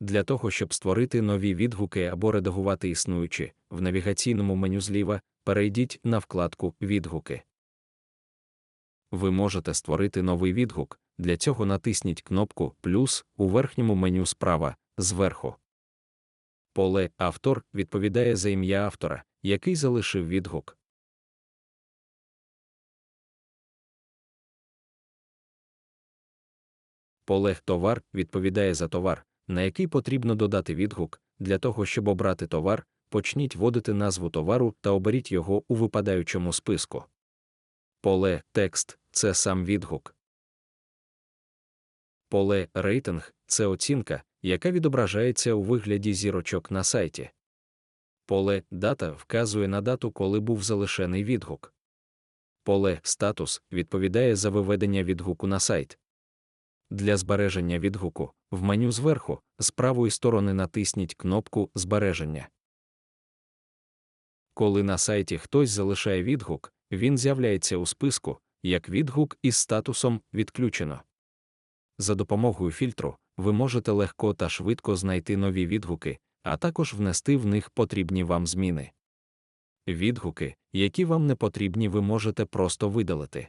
Для того, щоб створити нові відгуки або редагувати існуючі, в навігаційному меню зліва перейдіть на вкладку Відгуки. Ви можете створити новий відгук. Для цього натисніть кнопку плюс у верхньому меню справа зверху. Поле Автор відповідає за ім'я автора, який залишив відгук. Поле Товар відповідає за товар, на який потрібно додати відгук. Для того, щоб обрати товар, почніть вводити назву товару та оберіть його у випадаючому списку. Поле Текст це сам відгук. Поле Рейтинг це оцінка, яка відображається у вигляді зірочок на сайті. Поле Дата вказує на дату, коли був залишений відгук. Поле Статус відповідає за виведення відгуку на сайт. Для збереження відгуку в меню зверху з правої сторони натисніть кнопку Збереження. Коли на сайті хтось залишає відгук, він з'являється у списку як відгук із статусом Відключено. За допомогою фільтру ви можете легко та швидко знайти нові відгуки, а також внести в них потрібні вам зміни. Відгуки, які вам не потрібні, ви можете просто видалити.